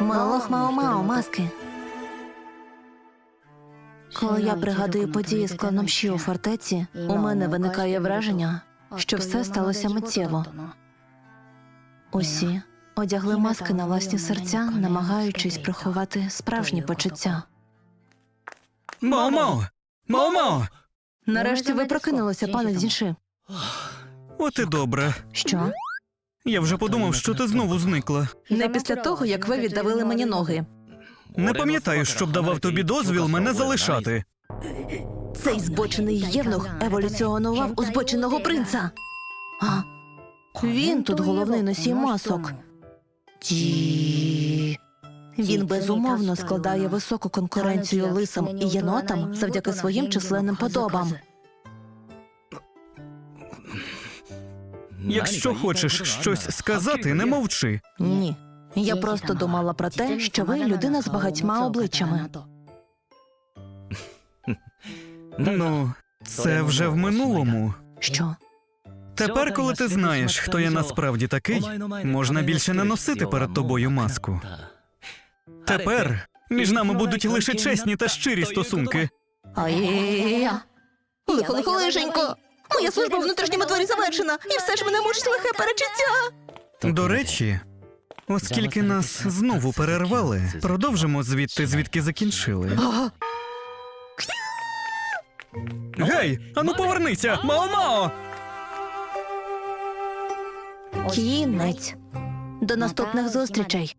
Малох Мао-Мао, маски. Коли я пригадую події з кланом Ші у фортеці, у мене виникає враження, що все сталося миттєво. Усі одягли маски на власні серця, намагаючись приховати справжні почуття. Мао-мао! Мао-мао! Нарешті ви прокинулися, пане Дзінши. От і добре. Що? Я вже подумав, що ти знову зникла. Не після того, як ви віддавили мені ноги. Не пам'ятаю, щоб давав тобі дозвіл мене залишати. Цей збочений євнух еволюціонував у збоченого принца. А він тут головний носій масок. Ті. Він безумовно складає високу конкуренцію лисам і єнотам завдяки своїм численним подобам. Якщо хочеш щось сказати, не мовчи. Ні. Я просто думала про те, що ви людина з багатьма обличчями. Ну, це вже в минулому. Що? Тепер, коли ти знаєш, хто я насправді такий, можна більше не носити перед тобою маску. Тепер між нами будуть лише чесні та щирі стосунки. Ай-я. Лихо, лихо, лишенько. Моя служба в внутрішньому дворі завершена, і все ж мене мучить лихе перечуття. До речі, оскільки нас знову перервали, продовжимо звідти, звідки закінчили. Гей, ану повернися! Мао-мао! Кінець. До наступних зустрічей.